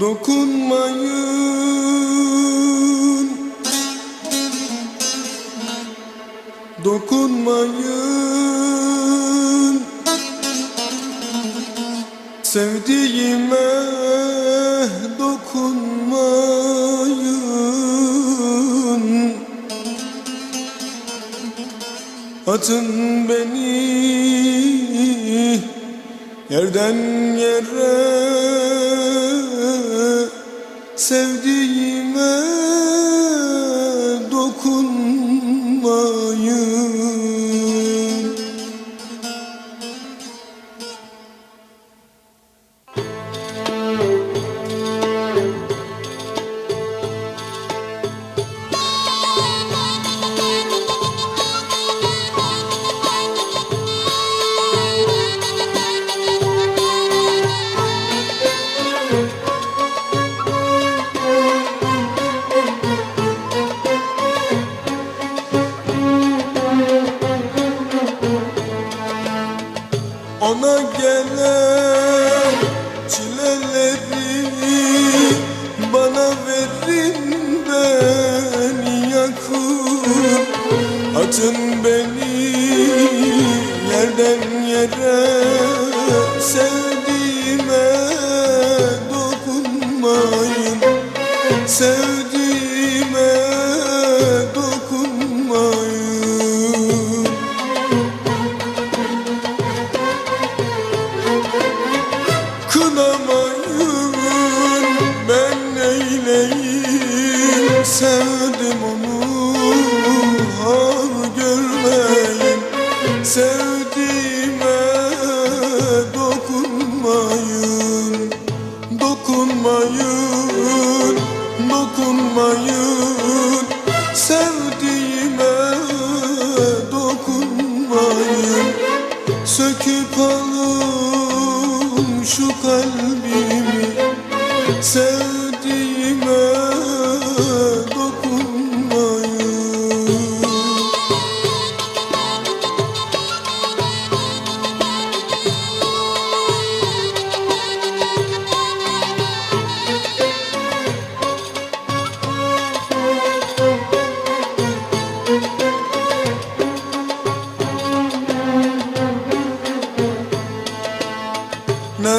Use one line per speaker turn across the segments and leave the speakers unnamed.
Dokunmayın. Dokunmayın. Sevdiğime dokunmayın. Atın beni yerden yere Sevdiğime Atın beni yerden yere Sevdiğime dokunmayın. Sevdiğime dokunmayın. Kınamayın ben neyleyim? Sevdim Sevdiğime dokunmayın Dokunmayın, dokunmayın. Sevdiğime dokunmayın Söküp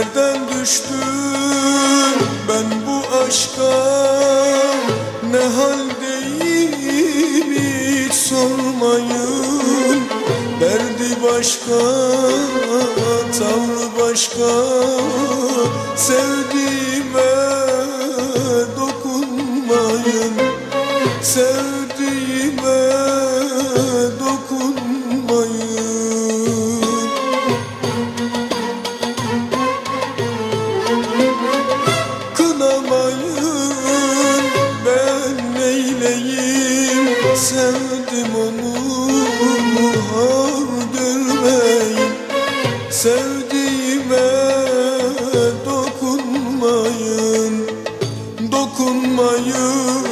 Nereden düştüm ben bu aşka? Ne haldeyim hiç sormayın. Derdi başka, tavrı başka. Sevdiğime dokunmayın. Sevdiğime Sevdiğime dokunmayın Dokunmayın,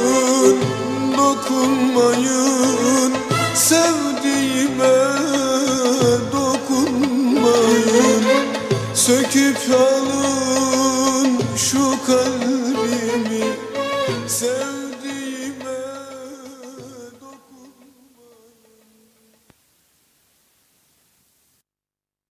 dokunmayın. Sevdiğime dokunmayın Söküp alın